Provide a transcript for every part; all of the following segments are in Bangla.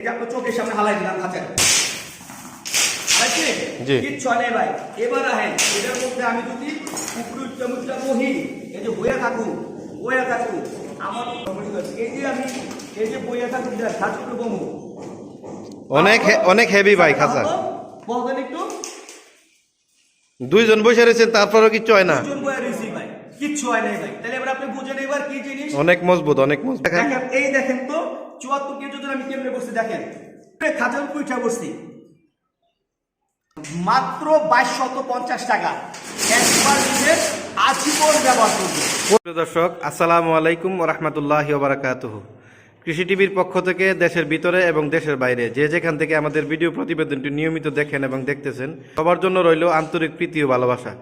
এই যে আপনার চোখের সামনে হালাই দিলাম খাঁচায় কিচ্ছু ভাই। এবার আহেন এটার মধ্যে আমি যদি কুকুর চামচটা বহি এই যে বইয়া থাকু বইয়া থাকু আমার এই যে আমি এই যে বইয়া থাকু খাঁচুটো বমু। অনেক হে- অনেক হেভি ভাই খাঁচা। বলবেন একটু? দুইজন বসে রয়েছেন তারপরেও কিচ্ছু হয় না। রয়েছি ভাই কিচ্ছু হয় নাই ভাই। তাহলে এবার আপনি বুঝেন এবার কি জিনিস? অনেক মজবুত অনেক মজবুত। এই দেখেন তো চুয়াত্তর কেজি ওজন আমি কেমনে বসছি দেখেন? খাজার কুইটা বসছি। মাত্র বাইশ শত পঞ্চাশ টাকা। একবার নিলে আজীবন ব্যবহার করবে। দর্শক, আসসালামু আলাইকুম রহমতুল্লাহ বারাকাতুহ। কৃষি টিভির পক্ষ থেকে দেশের ভিতরে এবং দেশের বাইরে যে যেখান থেকে আমাদের ভিডিও প্রতিবেদনটি নিয়মিত দেখেন এবং দেখতেছেন, সবার জন্য রইল আন্তরিক প্রীতি ও ভালোবাসা।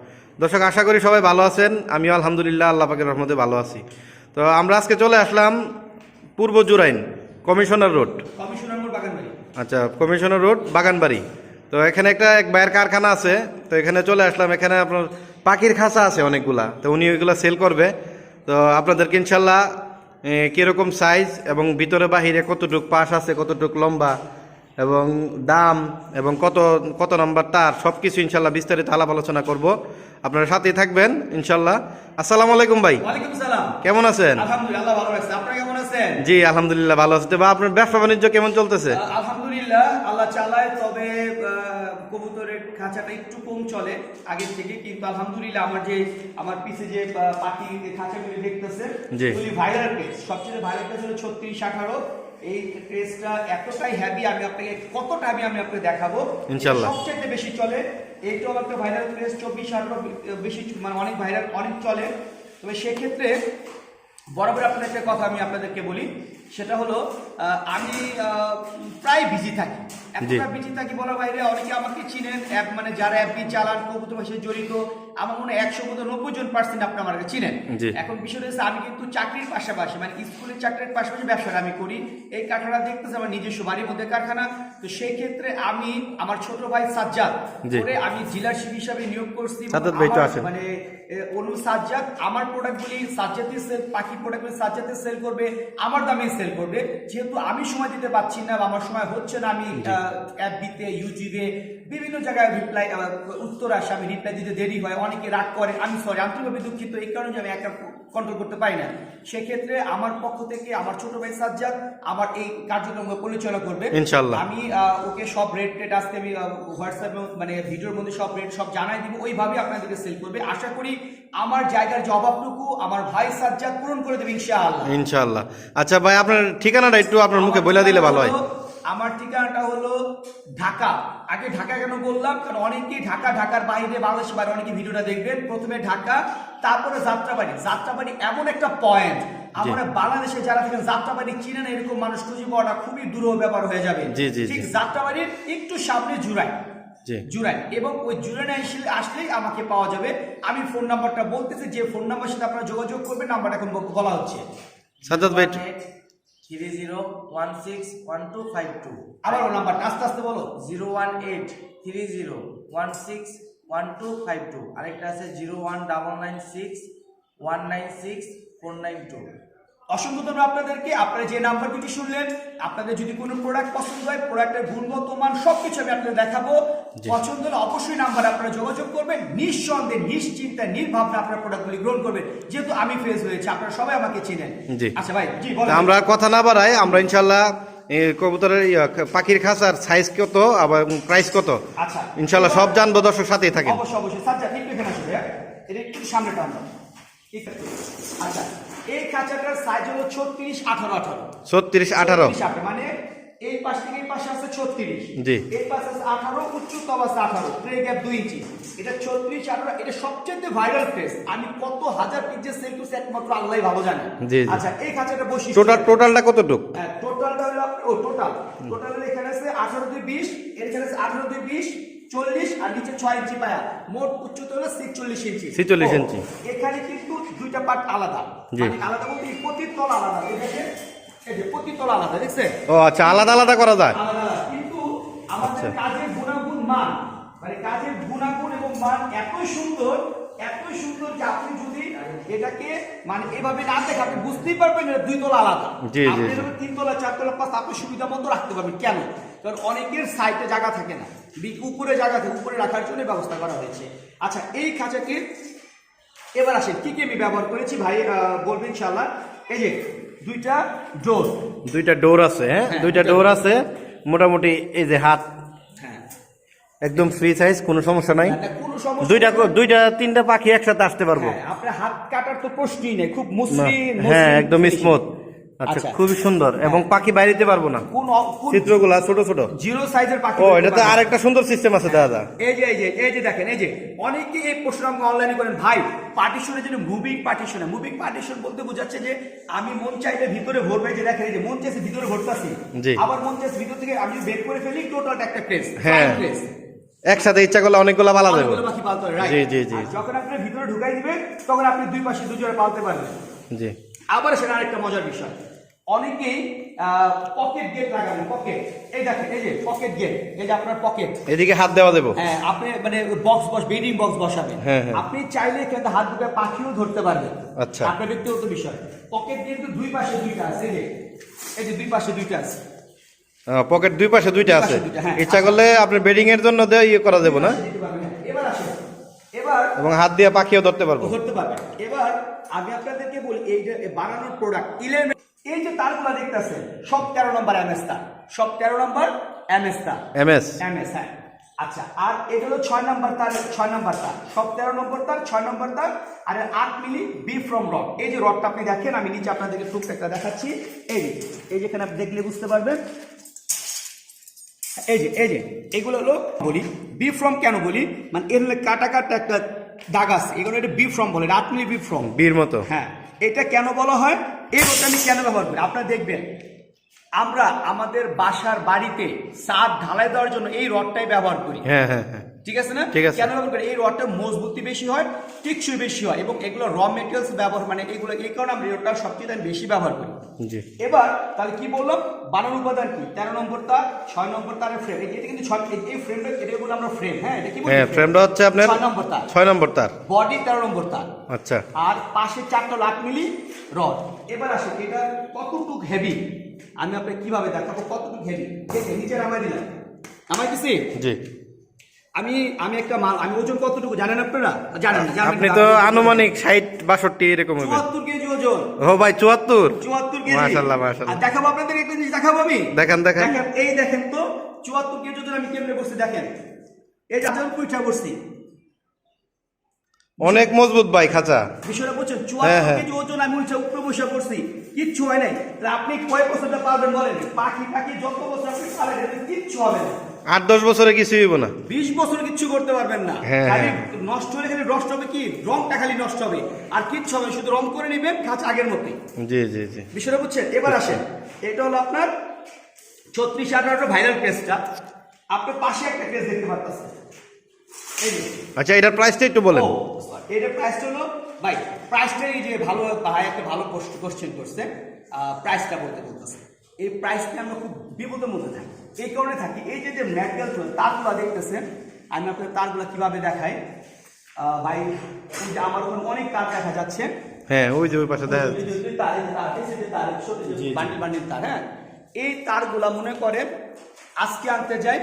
দর্শক, আশা করি সবাই ভালো আছেন। আমিও আলহামদুলিল্লাহ, আল্লাহ পাকের রহমতে ভালো আছি। তো আমরা আজকে চলে আসলাম Purba Jurain. Commissioner road. Commissioner আচ্ছা কমিশনার রোড বাগানবাড়ি। তো এখানে একটা এক ভাইয়ের কারখানা আছে তো এখানে চলে আসলাম। এখানে আপনার পাখির খাঁচা আছে অনেকগুলা তো উনি ওইগুলা সেল করবে। তো আপনাদেরকে ইনশাল্লাহ কীরকম সাইজ এবং ভিতরে বাহিরে কতটুক পাশ আছে কতটুক লম্বা এবং দাম এবং কত কত নম্বর তার সব কিছু ইনশাল্লাহ বিস্তারিত আলাপ আলোচনা করব। আপনারা সাথেই থাকবেন ইনশাল্লাহ। আসসালামু আলাইকুম ভাই। কেমন আছেন? আছেন? জি আলহামদুলিল্লাহ ভালো আছে। বা আপনার ব্যবসা বাণিজ্য কেমন চলতেছে? আলহামদুলিল্লাহ আল্লাহ চালায় তবে কবুতরের খাঁচাটা একটু কম চলে আগের থেকে কিন্তু আলহামদুলিল্লাহ আমার যে আমার পিছে যে পাখি খাঁচাগুলি দেখতেছে। ভাইরাল পেজ সবচেয়ে ভাইরাল পেজ হলো ছত্রিশ আঠারো। এই পেজটা এতটাই হ্যাভি আমি আপনাকে কতটা আমি আমি আপনাকে দেখাবো। সবচেয়ে বেশি চলে। এইটাও একটা ভাইরাল পেজ চব্বিশ আঠারো বেশি মানে অনেক ভাইরাল অনেক চলে। তবে সেক্ষেত্রে বরাবর আপনাদের কথা আমি আপনাদেরকে বলি। সেটা হলো আমি প্রায় বিজি থাকি। এতটা বিজি থাকি বলার বাইরে অনেকে আমাকে চিনেন অ্যাপ মানে যারা অ্যাপটি চালান কবুতর ভাষে জড়িত আমার মনে হয় একশো মতো নব্বই জন পার্সেন্ট আপনি আমাকে চিনেন। এখন বিষয় হচ্ছে আমি কিন্তু চাকরির পাশাপাশি মানে স্কুলের চাকরির পাশাপাশি ব্যবসাটা আমি করি। এই কারখানা দেখতেছে আমার নিজস্ব বাড়ির মধ্যে কারখানা। তো সেই ক্ষেত্রে আমি আমার ছোট ভাই সাজ্জাদ করে আমি ডিলারশিপ হিসাবে নিয়োগ করছি। মানে অনু সাজ্জাদ আমার প্রোডাক্টগুলি সাজ্জাতি সেল পাখি প্রোডাক্টগুলি সাজ্জাতি সেল করবে আমার দামে সেল করবে। যেহেতু আমি সময় দিতে পারছি না বা আমার সময় হচ্ছে না আমি অ্যাপ দিতে ইউটিউবে বিভিন্ন জায়গায় রিপ্লাই উত্তর আসে আমি রিপ্লাই দিতে দেরি হয় অনেকে রাগ করে আমি সরি আন্তরিকভাবে দুঃখিত এই কারণে যে আমি একা কন্ট্রোল করতে পারি না। সেক্ষেত্রে আমার পক্ষ থেকে আমার ছোট ভাই সাজ্জাদ আমার এই কার্যক্রম পরিচালনা করবে। ইনশাল্লাহ। আমি ওকে সব রেট টেট আজকে আমি হোয়াটসঅ্যাপে মানে ভিডিওর মধ্যে সব রেট সব জানাই দিব। ওইভাবে আপনাদেরকে সেল করবে। আশা করি আমার জায়গার জবাবটুকু আমার ভাই সাজ্জাদ পূরণ করে দেবে ইনশাআল্লাহ। ইনশাল্লাহ আচ্ছা ভাই আপনার ঠিকানাটা একটু আপনার মুখে বলে দিলে ভালো হয়। আমার ঠিকানাটা হলো ঢাকা। আগে ঢাকা কেন বললাম? কারণ অনেকেই ঢাকা ঢাকার বাইরে বাংলাদেশের বাইরে অনেকে ভিডিওটা দেখবেন। প্রথমে ঢাকা তারপরে যাত্রাবাড়ি। যাত্রাবাড়ি এমন একটা পয়েন্ট আমরা বাংলাদেশে যারা থাকেন যাত্রাবাড়ি চিনেন এরকম মানুষ খুঁজে পাওয়াটা খুবই দুরূহ ব্যাপার হয়ে যাবে। ঠিক যাত্রাবাড়ির একটু সামনে জুড়াই জুরাইন এবং ওই জুরাইনে আসলে আসলেই আমাকে পাওয়া যাবে। আমি ফোন নাম্বারটা বলতেছি যে ফোন নাম্বার সাথে আপনারা যোগাযোগ করবেন নাম্বারটা এখন বলা হচ্ছে। সাজ্জাদ ভাই three zero one six one two five two আবার নাম্বারটা আস্তে আস্তে বলো। Zero one eight three zero one six one two five two আরেকটা আছে zero one double nine six one nine six four nine two অসংখ্য ধন্যবাদ আপনাদেরকে। আপনারা যে নাম্বার দুটি শুনলেন আপনাদের যদি কোনো প্রোডাক্ট পছন্দ হয় প্রোডাক্টের গুণগত মান সবকিছু আমি আপনাদের দেখাবো। পছন্দ হলে অবশ্যই নাম্বার আপনারা যোগাযোগ করবেন। নিঃসন্দেহে নিশ্চিন্তে নির্ভাবনা আপনার প্রোডাক্টগুলি গ্রহণ করবেন। যেহেতু আমি ফেস হয়েছে আপনারা সবাই আমাকে চিনেন। জি। আচ্ছা ভাই জি আমরা কথা না বাড়াই আমরা ইনশাল্লাহ কবুতরের পাখির খাঁচার সাইজ কত আবার প্রাইস কত? আচ্ছা। ইনশাল্লাহ সব জানব দর্শক সাথেই থাকেন। অবশ্যই অবশ্যই। সাজ্জাদ একটু এখানে আসবে? এটা একটু সামনে টানলাম আচ্ছা এই খাঁচাটার সাইজ হলো ছত্রিশ আঠারো আঠারো। ছত্রিশ আঠারো, মানে এই পাশ থেকে এই পাশে আছে ছত্রিশ। জি। এই পাশে আছে আঠারো উচ্চতম আছে আঠারো। গ্যাপ দুই ইঞ্চি। এটা ছত্রিশ আঠারো এটা সবচেয়ে ভাইরাল ফেস আমি কত হাজার পিজে সেল করছি একমাত্র আল্লাহ ভালো জানে। জি। আচ্ছা এই খাঁচাটা বসি টোটাল টোটালটা কতটুক? হ্যাঁ টোটালটা হলো ও টোটাল টোটাল এখানে আছে আঠারো দুই বিশ এর এখানে আছে আঠারো দুই বিশ চল্লিশ আর নিচে ছয় ইঞ্চি পায়া। মোট উচ্চতা হলো ছিচল্লিশ ইঞ্চি। 46 ইঞ্চি। এখানে কিন্তু দুইটা পার্ট আলাদা। মানে আলাদা বলতে এই প্রতির তল আলাদা। এই যে আলাদা দেখছেন? ও আচ্ছা আলাদা আলাদা করা যায়। কিন্তু আমাদের আচ্ছা। কাজের গুণাগুণ মান মানে কাজের গুণাগুণ এবং মান এতই সুন্দর এতই সুন্দর যে আপনি যদি এটাকে মানে এভাবে না দেখে আপনি বুঝতেই পারবেন এটা দুই তলা আলাদা। আপনি তিন তলা চার তলা পাঁচ আপনি সুবিধা মতো রাখতে পারবেন। কেন? কারণ অনেকের সাইডে জায়গা থাকে না। উপরে জায়গা থাকে উপরে রাখার জন্য ব্যবস্থা করা হয়েছে। আচ্ছা এই খাঁচাকে এবার আসেন কি কি আমি ব্যবহার করেছি ভাই? বলবেন ইনশাল্লাহ এই যে দুইটা ডোর। দুইটা ডোর আছে হ্যাঁ? হ্যাঁ, দুইটা ডোর আছে মোটামুটি এই যে হাত। হ্যাঁ। একদম ফ্রি সাইজ কোনো সমস্যা নাই। সমস্যা দুইটা দুইটা তিনটা পাখি একসাথে আসতে পারব। হ্যাঁ, আপনার হাত কাটার তো প্রশ্নই নেই খুব মসৃণ হ্যাঁ একদম স্মুথ আচ্ছা খুবই সুন্দর। এবং পাখি বাইরেতে পারব না। চিত্রগুলা ছোট ছোট। জিরো সাইজের পাখি ও এটা তো আরেকটা সুন্দর সিস্টেম আছে দাদা। এই যে এই যে এই যে দেখেন এই যে অনেকে এই প্রশ্ন অনলাইনে করেন ভাই পার্টিশনের জন্য মুভিং পার্টিশনে মুভিং পার্টিশন বলতে বোঝাচ্ছে যে আমি মন চাইলে ভিতরে ভরবো যে দেখেন এই যে মন চাইছে ভিতরে ভরতাছি। জি। আবার মন চাইছে ভিতর থেকে আমি বের করে ফেলি টোটালটা একটা প্রেস হ্যাঁ। প্রেস একসাথে ইচ্ছা করলে অনেকগুলা পালা হয় right? জি, জি, জি। যখন আপনি ভিতরে ঢুকাই দিবেন তখন আপনি দুই পাশে দুজনে পালতে পারবেন। জি। আবার সেটা আরেকটা মজার বিষয়। অনেকেই পকেট গেট লাগাবেন পকেট এই দেখেন এই যে পকেট গেট এই যে আপনার পকেট এদিকে হাত দেওয়া দেবো। হ্যাঁ আপনি মানে বক্স বস বেডিং বক্স বসাবেন। হ্যাঁ, হ্যাঁ। আপনি চাইলে কিন্তু হাত দুটো পাখিও ধরতে পারবেন। আচ্ছা। আপনার ব্যক্তিগত বিষয়। পকেট কিন্তু দুই পাশে দুইটা আছে এই যে। এই যে দুই পাশে দুইটা আছে। পকেট দুই পাশে দুইটা আছে। হ্যাঁ। ইচ্ছা করলে আপনার বেডিং এর জন্য দিয়ে ইয়ে করা দেবো না দিতে পারবেন, হ্যাঁ। এবার আসেন এবার এবং হাত দিয়ে পাখিও ধরতে পারব। ধরতে পারবেন এবার আমি আপনাদেরকে বলি এই যে বানানোর প্রোডাক্ট ইলেভেন এই যে তারগুলা দেখতেছেন সব তেরো নম্বর এমএস তার সব তেরো নম্বর এমএস তার এম এস এমএস হ্যাঁ। আচ্ছা আর এটা হলো ছয় নম্বর তার ছয় নম্বর তার সব তেরো নম্বর তার ছয় নম্বর তার আর আট মিলি বি ফ্রম রড এই যে রডটা আপনি দেখেন আমি নিচে আপনাদেরকে টুকটাকটা দেখাচ্ছি। এই এই যেখানে আপনি দেখলে বুঝতে পারবেন এই যে এই যে এগুলো হলো বলি বি ফ্রম কেন বলি? মানে এর হলে কাটা কাটা একটা দাগ আছে। এগুলো এটা বি ফ্রম বলে মিলি বি ফ্রম বীর মতো। হ্যাঁ এটা কেন বলা হয়? এই রোডটা আমি কেন ব্যবহার করি? আপনারা দেখবেন আমরা আমাদের বাসার বাড়িতে ছাদ ঢালাই দেওয়ার জন্য এই রডটাই ব্যবহার করি। হ্যাঁ হ্যাঁ হ্যাঁ। ঠিক আছে না? ঠিক আছে। কেন ব্যবহার করি? এই রডটা মজবুতি বেশি হয় টিকসই বেশি হয় এবং এগুলো র মেটেরিয়ালস ব্যবহার মানে এগুলো এই কারণে আমরা রডটা সবচেয়ে আমি বেশি ব্যবহার করি। জি। এবার তাহলে কি বললাম? বানান উপাদান কি? তেরো নম্বর তার ছয় নম্বর তারের ফ্রেম এটা কিন্তু ছয় এই- ফ্রেমটা এটা বলে আমরা ফ্রেম হ্যাঁ এটা কি বলি হ্যাঁ? ফ্রেমটা হচ্ছে আপনার ছয় নম্বর তার। ছয় নম্বর তার। বডি তেরো নম্বর তার। আচ্ছা। আর পাশে চারটা লাখ মিলি রড এবার আসে এটা কতটুকু হেভি আমি আপনাকে কীভাবে দেখাবো কতটুক হেভি দেখে নিচে নামাই দিলাম। নামাই দিছি? জি। আমি আমি একটা মাল আমি ওজন কতটুকু জানেন আপনারা? জানেন আপনি তো আনুমানিক ষাট বাষট্টি এরকম হবে। চুয়াত্তর কেজি ওজন। ও ভাই চুয়াত্তর? চুয়াত্তর কেজি। মাশাআল্লাহ, মাশাআল্লাহ। দেখাবো আপনাদের একটা জিনিস দেখাবো আমি? দেখান, দেখান। এই দেখেন তো চুয়াত্তর কেজি ওজন আমি কেমনে বসছি দেখেন। এই যে পুইঠা বসছি। অনেক মজবুত ভাই খাঁচা। বিষয়টা বলছেন হ্যাঁ, চুয়াত্তর হ্যাঁ। কেজি ওজন আমি উঠে উপরে বসে করছি কিচ্ছু হয় নাই। আপনি কয় বছরটা পারবেন বলেন? পাখি পাখি যত বছর আপনি কিচ্ছু হবে না। আট দশ বছরে কিছু হইব না। বিশ বছর কিচ্ছু করতে পারবেন না। হ্যাঁ, খালি হ্যাঁ। নষ্ট হলে খালি নষ্ট হবে কি? রংটা খালি নষ্ট হবে। আর কিচ্ছু হবে শুধু রং করে নেবেন কাজ আগের মতোই। জি জি জি। বিষয়টা বুঝছেন? এবার আসেন। এটা হলো আপনার ছত্রিশ আঠারোটা ভাইরাল কেসটা আপনার পাশে একটা কেস দেখতে যে। আচ্ছা এটার প্রাইসটা একটু বলেন। এটার প্রাইসটা হলো ভাই প্রাইসটা এই যে ভালো ভাই একটা ভালো কোশ্চেন করছে। প্রাইসটা বলতে বলতেছে। এই প্রাইসটা আমরা খুব বিপদের মধ্যে থাকি। এই কারণে থাকি এই যে যে ম্যাটেরিয়াল তারগুলো দেখতেছেন। আমি আপনার তারগুলো কীভাবে দেখাই? আহ, ভাই এই যে আমার ওখানে অনেক তার দেখা যাচ্ছে। হ্যাঁ ওই যে ওই পাশে দেখা এই যে- এই তার, হ্যাঁ? এই তারগুলা মনে করেন আজকে আনতে যাই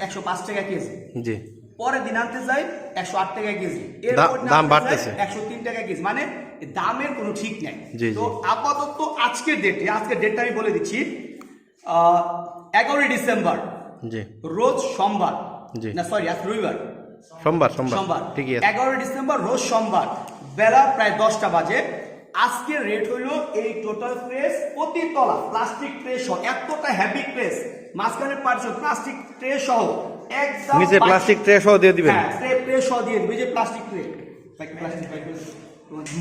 একশো পাঁচ টাকা কেজি। জি। পরের দিন আনতে যাই একশো আট টাকা কেজি। দাম বাড়তেছে। একশো তিন টাকা কেজি। মানে দামের কোনো ঠিক নাই। তো আপাতত আজকের ডেটে আজকের ডেটটা আমি বলে দিচ্ছি এগারোই ডিসেম্বর। জি। রোজ সোমবার। জি। না সরি আজ রবিবার। সোমবার সোমবার। সোমবার। ঠিকই আছে। এগারোই ডিসেম্বর রোজ সোমবার। বেলা প্রায় দশটা বাজে। আজকের রেট হইল এই টোটাল প্রেস প্রতি তলা প্লাস্টিক ট্রে সহ এতটা হ্যাভি প্রেস মাঝখানে পারছ প্লাস্টিক ট্রে সহ একদম নিচে প্লাস্টিক ট্রে সহ দিয়ে দিবেন। হ্যাঁ ট্রে সহ দিয়ে দিবে এই যে প্লাস্টিক ট্রে প্লাস্টিক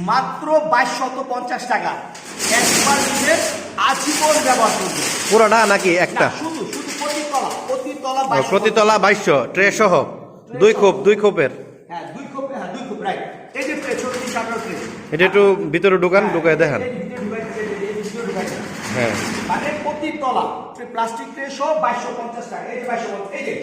মাত্র বাইশশত পঞ্চাশ টাকা। একবার নিলে আজীবন ব্যবহার করবে। পুরোটা নাকি একটা? শুধু শুধু প্রতি তলা প্রতি তলা ও, 22 প্রতি তলা বাইশশো ট্রে সহ দুই খোপ দুই খোপের? হ্যাঁ দুই হ্যাঁ দুই কোপ রাইট এই যে ট্রে ছোট ট্রে এটা একটু ভিতরে ঢুকান ঢুকায় দেখান। এই ভিতরে ঢুকাই দিতে, এই যে ভিতরে ঢুকাই। দিতে। হ্যাঁ। মানে প্রতি প্লাস্টিক ট্রে সহ বাইশশো পঞ্চাশ টাকা এই যে বাইশশো এই যে।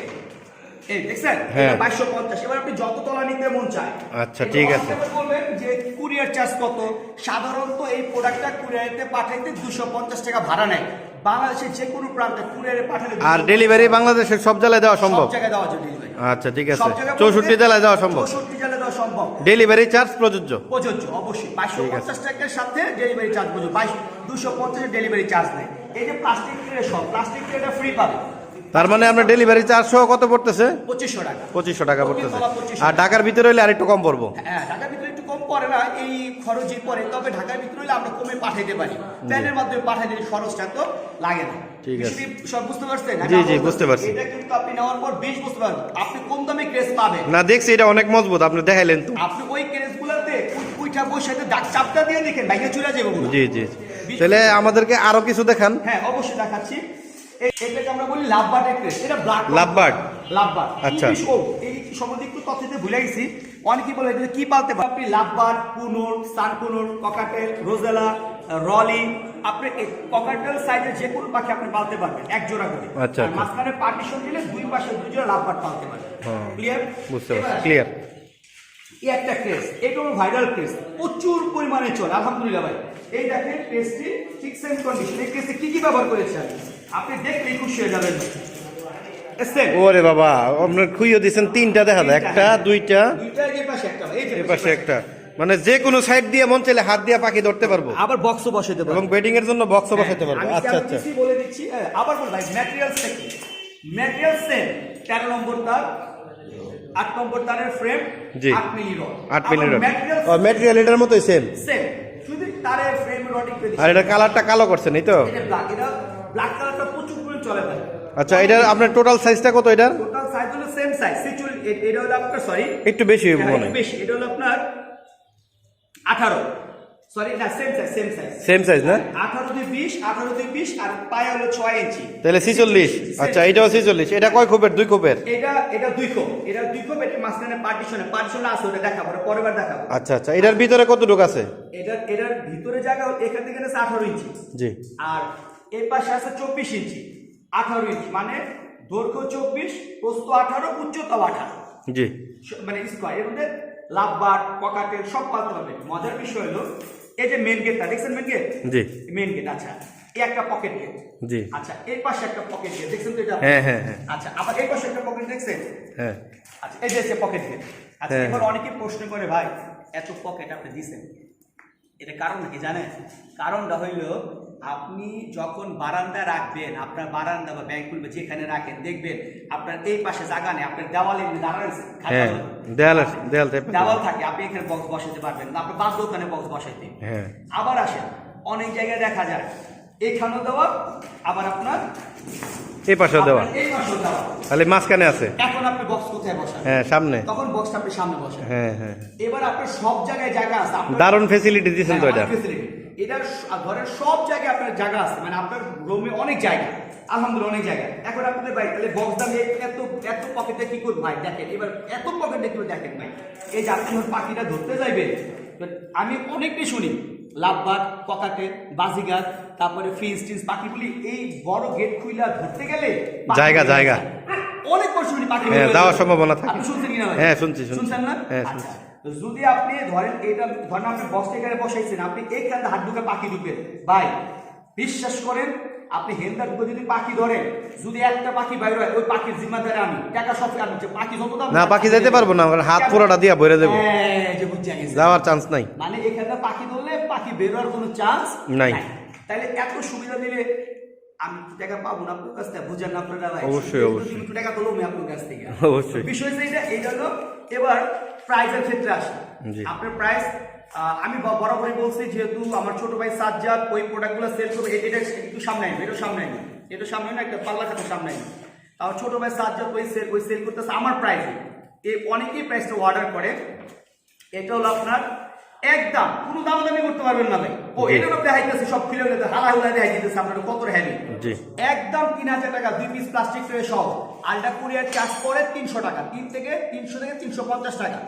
এই দেখছেন? হ্যাঁ। বাইশশো পঞ্চাশ। এবার আপনি যত তলা নিতে মন চায় আচ্ছা, ঠিক আছে। বলবেন যে কুরিয়ার চার্জ কত? সাধারণত এই প্রোডাক্টটা কুরিয়ারে পাঠাইতে দুশো পঞ্চাশ টাকা ভাড়া নেয়। বাংলাদেশের যে কোনো প্রান্তে কুরিয়ারে পাঠালে আর ডেলিভারি বাংলাদেশের সব জেলায় দেওয়া সম্ভব? সব জায়গায় দেওয়া যায় ডেলিভারি আচ্ছা ঠিক আছে। সব জায়গায় চৌষট্টি বলতে জেলায় দেওয়া সম্ভব? চৌষট্টি জেলায় দেওয়া সম্ভব। ডেলিভারি চার্জ প্রযোজ্য? প্রযোজ্য অবশ্যই। বাইশশো ঠিক আছে। পঞ্চাশ টাকার সাথে ডেলিভারি চার্জ প্রযোজ্য। বাইশ দুশো পঞ্চাশের ডেলিভারি চার্জ নেই এই যে প্লাস্টিক ট্রে সব প্লাস্টিক ট্রেটা ফ্রি পাবে। তার মানে আমরা ডেলিভারি চার্জ সহ কত পড়তেছে? পঁচিশশো টাকা। পঁচিশশো টাকা পড়তেছে। প্রতি তলা 2500 আর ঢাকার ভিতরে হইলে আরেকটু কম পড়ব? হ্যাঁ ঢাকার ভিতরে একটু কম পড়ে না এই খরচই পড়ে। তবে ঢাকার ভিতরে হলে আমরা কমে পাঠাইতে পারি। প্যানের মাধ্যমে পাঠাই দিলে খরচটা তো লাগে না। ঠিক আছে। সব বুঝতে পারছেন? জি, জি, বুঝতে পারছি। এটা কিন্তু আপনি নেওয়ার পর বেশ বুঝতে পারবেন। আপনি কম দামে ক্রেস পাবেন। না দেখছি এটা অনেক মজবুত আপনি দেখাইলেন তো। আপনি ওই বসে দাগ চাপটা দিয়ে দেখেন বাইকে চলে যাবে। জি জি। তাহলে আমাদেরকে আরও কিছু দেখান। হ্যাঁ অবশ্যই দেখাচ্ছি। এটাকে আমরা বলি লাভবার্ড ক্রেস এটা ব্ল্যাক লাভবার্ড? লাভবার্ড। আচ্ছা। ও এই সম্বন্ধে একটু তথ্য দিতে ভুলে গেছি। অনেকে বলে যে কি পালতে পারেন আপনি lovebird conure sun conure cockatiel rosella রলি আপনি ককাটেল সাইজের যে কোনো পাখি আপনি পালতে পারবেন এক জোড়া করে। আচ্ছা, আচ্ছা। মাঝখানে পার্টিশন দিলে দুই পাশে দুই জোড়া লাভবার্ড পালতে পারবেন। ক্লিয়ার বুঝতে পারছি। ক্লিয়ার এই একটা ক্রেজ এটা হলো ভাইরাল ক্রেজ প্রচুর পরিমাণে চলে আলহামদুলিল্লাহ ভাই। এই দেখেন ক্রেজটি ঠিক সেম কন্ডিশন এই ক্রেজে কি কি ব্যবহার করেছে আমি? আপনি দেখলেই খুশি হয়ে যাবেন। ওরে বাবা আপনার খুইয়ে দিয়েছেন তিনটা দেখা যায় একটা দুইটা। দুইটা পাশে একটা মানে যে কোনো সাইড দিয়ে মন চাইলে হাত দিয়ে পাখি ধরতে পারব। আবার বক্সও বসাতে এবং বেডিং এর জন্য বক্সও বসাতে পারব। আচ্ছা আচ্ছা। বলে দিচ্ছি? হ্যাঁ, আবার বল ভাই ম্যাটেরিয়াল সেম ম্যাটেরিয়াল সেম তেরো নম্বর তার আট নম্বর তারের ফ্রেম জি। আট মিলি রড আট মিলি ম্যাটেরিয়াল ম্যাটেরিয়াল এটার মতোই সেম সেম শুধু তারের ফ্রেম রড একটু আর এটা কালারটা কালো করছেন এই তো? এটা ব্ল্যাক এটা ব্ল্যাক কালারটা প্রচুর পরিমাণে চলে ভাই। আচ্ছা এটার আপনার টোটাল সাইজটা কত এটার? টোটাল সাইজ হলো সেম সাইজ সিচুয়াল এটা হলো আপনার সরি একটু বেশি হইব মনে বেশি। এটা হলো আপনার আঠারো। সরি না same size same size same size না? আঠারো দুই বিশ আঠারো দুই বিশ আর পায়ে হলো ছয় ইঞ্চি। তাহলে ছিচল্লিশ। আচ্ছা এটাও ছিচল্লিশ। এটা কয় খোপের? দুই খোপের? এটা এটা দুই কোপ এটা দুই কোপ এটা মাঝখানে পার্টিশনে পার্টিশনে আছে ওটা দেখাবো পরের বার দেখাবো। আচ্ছা আচ্ছা। এটার ভিতরে কত ঢোক আছে? এটার এটার ভিতরে জায়গা এখান থেকে আছে আঠারো ইঞ্চি। জি। আর এর পাশে আছে চব্বিশ ইঞ্চি। আঠারো ইঞ্চি মানে দৈর্ঘ্য চব্বিশ প্রস্থ আঠারো উচ্চতাও আঠারো। জি। মানে স্কোয়ার এর মধ্যে লাভবার পকাটের সব পালতে পারবে মজার বিষয় হলো এই যে মেন গেটটা দেখছেন মেন গেট জি। মেন গেট আচ্ছা। এই একটা পকেট গেট জি। আচ্ছা এই পাশে একটা পকেট গেট দেখছেন তো এটা? হ্যাঁ হ্যাঁ হ্যাঁ। আচ্ছা আবার এই পাশে একটা পকেট দেখছেন? হ্যাঁ। আচ্ছা এই যে পকেট গেট আচ্ছা হ্যাঁ, এবার হ্যাঁ। অনেকে প্রশ্ন করে ভাই এত পকেট আপনি দিছেন? এটা কারণ কি জানেন? কারণটা হইল আপনি যখন বারান্দা রাখবেন আপনার বারান্দা বা ব্যাংক খুলবে যেখানে রাখেন দেখবেন আপনার এই পাশে জায়গা নেই আপনার দেওয়ালে এমনি দাঁড়ান হ্যাঁ আছে দেয়াল দেওয়াল থাকে আপনি এখানে বক্স বসাতে পারবেন না আপনার বাদ দোকানে বক্স বসাইতে। হ্যাঁ। আবার আসেন অনেক জায়গায় দেখা যায় এখানেও দেওয়া আবার আপনার এই পাশেও দেওয়া। তাহলে মাঝখানে আছে। এখন আপনি বক্স কোথায় বসান হ্যাঁ সামনে। তখন বক্স আপনি সামনে বসান হ্যাঁ হ্যাঁ। এবার আপনার সব জায়গায় জায়গা আছে দারুণ ফেসিলিটি দিয়েছেন তো হ্যাঁ, এটা। অনেক এটার ঘরের সব জায়গায় আপনার জায়গা আছে মানে আপনার রুমে অনেক জায়গা আলহামদুলিল্লাহ অনেক জায়গা এখন আপনাদের ভাই তাহলে বক্স দাম এত এত পকেটে কি করব ভাই দেখেন এবার এত পকেটে কি দেখেন ভাই এই যে আপনি পাখিটা ধরতে যাইবে আমি অনেককে শুনি লাভবাদ পকাটে বাজিগার তারপরে ফ্রিজ টিজ পাখিগুলি এই বড় গেট খুইলা ধরতে গেলে জায়গা, জায়গা। অনেক বড় শুনি পাখি হ্যাঁ, যাওয়ার। সম্ভাবনা থাকে। শুনছেন কিনা হ্যাঁ, শুনছি, শুনছি। শুনছেন না হ্যাঁ, আচ্ছা শুনছি। তো যদি আপনি ধরেন এটা ধরেন আপনি বক্স এখানে বসাইছেন আপনি এইখানে হাত ঢুকে পাখি ঢুকবেন। ভাই বিশ্বাস করেন আপনি হেলদা ঢুকে যদি পাখি ধরেন যদি একটা পাখি বাইরে হয় ওই পাখির জিম্মাদারে আমি টাকা সব আমি পাখি যত না পাখি যেতে পারব না হাত পুরোটা দিয়া ভরে দেবো। হ্যাঁ, যাওয়ার চান্স নাই। মানে এখানে পাখি ধরলে পাখি বেরোয়ার কোনো চান্স নাই। তাহলে এত সুবিধা দিলে আমি কি টাকা পাবো না আপনার কাছ থেকে? বুঝেন না আপনারা অবশ্যই, অবশ্যই। টাকা পেল আমি আপনার কাছ থেকে। অবশ্যই। বিষয় এটা এই জন্য এবার প্রাইসের ক্ষেত্রে আসি। আপনার প্রাইস আমি বরাবরই বলছি যেহেতু আমার ছোট ভাই সাজ্জাদ ওই প্রোডাক্টগুলো সেল করবে এটা একটু সামনে আইন এটা সামনে আইন এটা সামনে না একটা পাল্লা খাতে সামনে আইন আমার ছোট ভাই সাজ্জাদ ওই সেল ওই সেল করতেছে আমার প্রাইসে এ। অনেকেই প্রাইসটা অর্ডার করে। এটা হলো আপনার একদম কোনো দামাদামি করতে পারবেন না ভাই। ও। এটা হাইতেছে সব খুলে গেলে হালা হুলা হাইতেছে আপনার কত হেভি জি। একদম তিন হাজার টাকা দুই পিস প্লাস্টিক ট্রে সহ। আলটা কুরিয়ার চার্জ পড়ে তিনশো টাকা তিন থেকে তিনশো থেকে তিনশো পঞ্চাশ টাকা।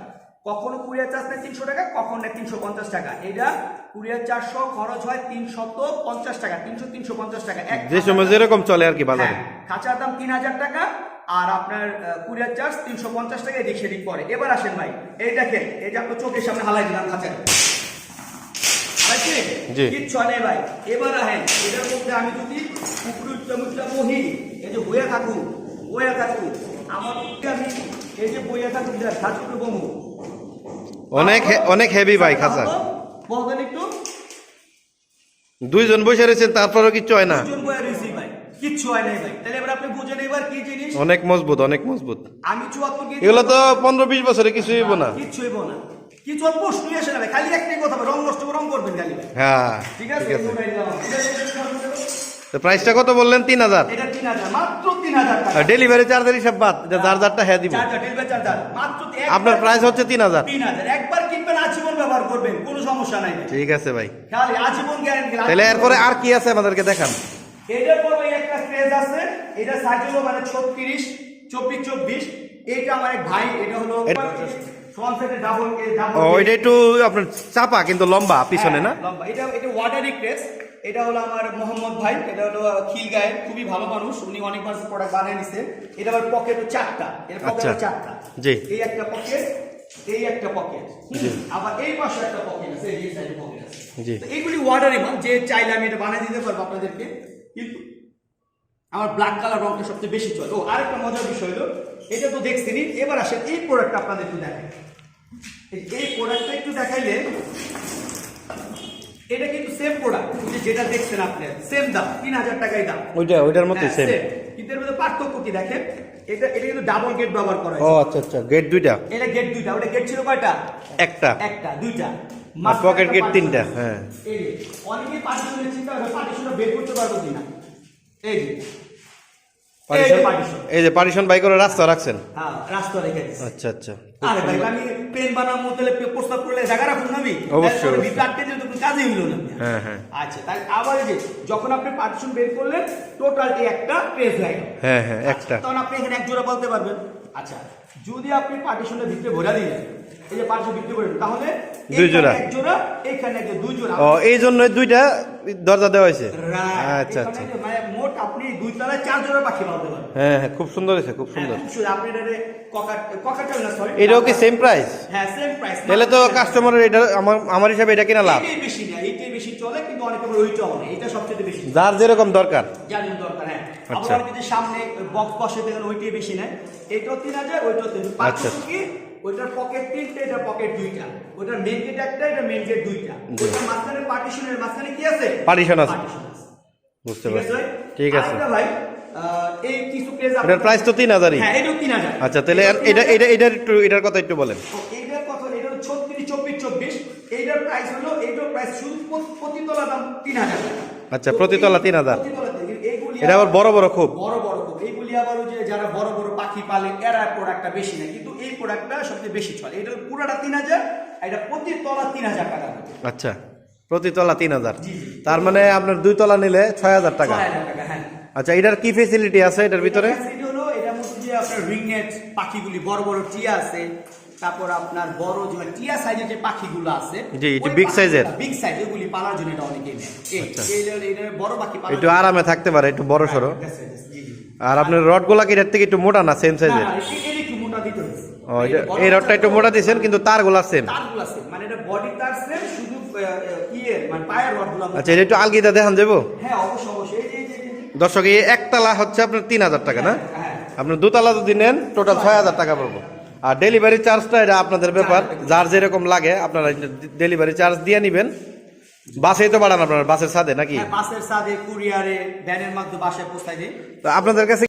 কখনো কুরিয়ার চার্জ নেয় তিনশো টাকা কখনো নেয় তিনশো পঞ্চাশ টাকা। এটা কুরিয়ার চারশো খরচ হয় তিনশত পঞ্চাশ টাকা তিনশো তিনশো পঞ্চাশ টাকা। এক যে সময় যেরকম চলে আর কি বাজারে। হ্যাঁ, খাঁচার দাম তিন হাজার টাকা আর আপনার কুরিয়ার চার্জ তিনশো পঞ্চাশ টাকা এদিক সেদিক পরে এবার আসেন ভাই এই দেখেন এই যে আপনার চোখের সামনে হালাই দিলাম খাঁচা জি। কিচ্ছু নেই ভাই? এবার আহেন এটার মধ্যে আমি যদি কুকুর চামচটা বহি এই যে বইয়া থাকুক বইয়া থাকুক আমার আমি এই যে বইয়া থাকুক বমু। অনেক অনেক হেভি ভাই বলবেন একটু। দুইজন বসে রয়েছেন তারপরেও কিচ্ছু হয় না। দুজন বইয়া রয়েছি ভাই কিচ্ছু হয় নাই ভাই। তাহলে এবার আপনি বুঝেন এবার কি জিনিস? অনেক মজবুত অনেক মজবুত। আমি চুয়াত্তর এগুলো তো পনেরো বিশ বছরে কিছু হইব না। কিচ্ছু হইব না। কিছু আর প্রশ্নই আসে না খালি একটাই কথা রং নষ্ট রং করবেন খালি। হ্যাঁ ঠিক আছে? তো প্রাইসটা কত বললেন? তিন হাজার। ডেলিভারি চার্জের হিসাব বাদ যার যারটা হ্যাঁ দিব। আপনার প্রাইস হচ্ছে তিন হাজার। একবার কিনবেন আজীবন ব্যবহার করবেন কোনো সমস্যা নাই। ঠিক আছে ভাই। আজীবন গ্যারান্টি তাহলে এরপরে আর কি আছে আমাদেরকে দেখান? এটার পর একটা আছে। এটা সাইজ হলো মানে ছত্রিশ চব্বিশ চব্বিশ। এটা আমার ভাই এটা হলো ও এটা একটু আপনার চাপা কিন্তু লম্বা পিছনে না? হ্যাঁ, লম্বা। এটা এটা ওয়াটারি প্রেস এটা হলো আমার মোহাম্মদ ভাই এটা হলো খিল গায়ের খুবই ভালো মানুষ। উনি অনেকবার প্রোডাক্ট বানিয়ে নিছে। এটা আবার পকেট চারটা। এর পকেট আচ্ছা। চারটা। জি। এই একটা পকেট এই একটা পকেট আবার এই পাশে একটা পকেট আছে এই সাইডে পকেট আছে। জি। এইগুলি ওয়াটারি যে চাইলে আমি এটা বানিয়ে দিতে পারব আপনাদেরকে। কিন্তু আমার ব্ল্যাক কালার রংটা সবচেয়ে বেশি চলে। ও আরেকটা মজার বিষয় হলো এটা তো দেখছেনই। এবার আসেন এই প্রোডাক্টটা আপনাদের একটু দেখাই। এই- প্রোডাক্টটা একটু দেখাইলে এটা কিন্তু সেম প্রোডাক্ট যেটা দেখছেন আপনি সেম দাম তিন হাজার টাকাই দাম। ওইটা ওইটার মতোই হ্যাঁ, সেম কিন্তু এর মধ্যে পার্থক্য কি দেখেন? এটা এটা কিন্তু ডাবল গেট ব্যবহার করা ও আচ্ছা আচ্ছা গেট দুইটা? এটা গেট দুইটা ওটা গেট ছিল কয়টা? একটা। একটা দুইটা। gate partition তিনটা, হ্যাঁ। অনেকেই পার্টিশনের চিন্তা করে পার্টিশনটা বের করতে পারব কিনা? এই যে। এই যে পার্টিশন বাই করে রাস্তা রাখছেন? হ্যাঁ রাস্তা রেখে আচ্ছা আচ্ছা। আরে ভাই আমি পেন বানাবো তাহলে প্রস্তাব করলে জায়গা রাখুন না আমি অবশ্যই, দিলে হলো না। হ্যাঁ, হ্যাঁ। আচ্ছা তাই আবার যে যখন আপনি পার্টিশন বের করলেন টোটালটি একটা হয়ে হ্যাঁ হ্যাঁ একটা। তখন আপনি এখানে এক জোড়া বলতে পারবেন। আচ্ছা যদি আপনি পার্টিশনের ভিতরে ভরা দিলেন এই যে পার্টিশন দিলেন, তাহলে দুই জোড়া। এক জোড়া এখানে দুই জোড়া। ও এই জন্য দুইটা দরজা দেওয়া হয়েছে. আচ্ছা আচ্ছা। আপনি দুই তলায় চার জোড়া পাখি পালতে পারবেন। হ্যাঁ হ্যাঁ খুব সুন্দর হয়েছে খুব হ্যাঁ, সুন্দর আপনি এটারে ককাট ককাটেল না সরি এটাও কি সেম প্রাইস হ্যাঁ সেম প্রাইস তাহলে তো কাস্টমারের এটা আমার আমার হিসাবে এটা কিনা লাভ? এইটাই বেশি না এইটাই বেশি চলে কিন্তু অনেকে আবার ওইটাও না এটা সবচেয়ে বেশি যার যেরকম দরকার। জানেন দরকার হ্যাঁ। আচ্ছা। যদি সামনে বক্স বসে দেখেন ওইটাই বেশি নেয়। এটাও তিন হাজার ওইটাও তিন আচ্ছা। ওইটার পকেট তিনটে এটা পকেট দুইটা। ওইটার মেন গেট একটা এটা মেন গেট দুইটা। ওইটার মাঝখানে পার্টিশনের মাঝখানে কি আছে? Partition আছে। বুঝতে পারছি। ঠিক আছে। ভাই এই কিছু প্লেস এটার প্রাইস তো তিন হাজারই। হ্যাঁ এটাও তিন হাজার। আচ্ছা তাহলে এটা এটা এটার একটু এটার কথা একটু বলেন। তো এইটার কথা এটা হলো ছত্রিশ চব্বিশ চব্বিশ। এইটার প্রাইস হলো এইটার প্রাইস শুধু প্রতি- তলা দাম তিন হাজার টাকা। আচ্ছা, প্রতি তলা 3000 প্রতি তলা তিন- এইগুলি এটা আবার বড় বড় খুব। বড় বড় খুব। এইগুলি আবার ওই যে যারা বড় বড় পাখি পালে এরা প্রোডাক্টটা বেশি না কিন্তু এই প্রোডাক্টটা সবচেয়ে বেশি চলে। এটা পুরোটা তিন হাজার এটা প্রতি তলা তিন হাজার টাকা। আচ্ছা। প্রতি তলা তিন হাজার। তার মানে আপনার দুই তলা নিলে ছয় হাজার টাকা। হ্যাঁ। আচ্ছা এটার কি ফেসিলিটি আছে এটার ভিতরে? এটা facility হলো এটার মধ্যে যে আপনার রিংনেট পাখিগুলি বড় বড় টিয়া আছে তারপর আপনার বড় যে টিয়া সাইজের যে পাখিগুলো আছে জি, একটু big size বিগ সাইজ এগুলি পালার জন্য এটা অনেকেই নেয়। এই। এই যে- এই যে বড় পাখি পালার একটু আরামে থাকতে পারে একটু বড় জি। আর আপনার রডগুলা কি এটার থেকে একটু মোটা না সেম সাইজের না, এ- এর একটু মোটা দিতে ও এই রডটা একটু মোটা দিয়েছেন কিন্তু তারগুলা সেম তারগুলো আছে, মানে এটা বডি তার সেম শুধু আহ, আহ, ইয়ের মানে পায়ের। আচ্ছা এটা একটু আলগিদা দেখান যাব? হ্যাঁ অবশ্যই অবশ্যই। দর্শক এই একতলা হচ্ছে আপনার তিন হাজার টাকা না? হ্যাঁ আপনার দুতলা যদি নেন টোটাল ছয় হাজার। টাকা পড়ব। আর ডেলিভারি চার্জটা এটা আপনাদের ব্যাপার যার যেরকম লাগে আপনারা ডেলিভারি চার্জ দিয়ে নিবেন। বাসেই তো বাড়ান আপনার বাসের সাথে নাকি? হ্যাঁ, বাসের সাথে কুরিয়ারে ভ্যানের মাধ্যমে বাসায় পৌঁছায় তো আপনাদের কাছে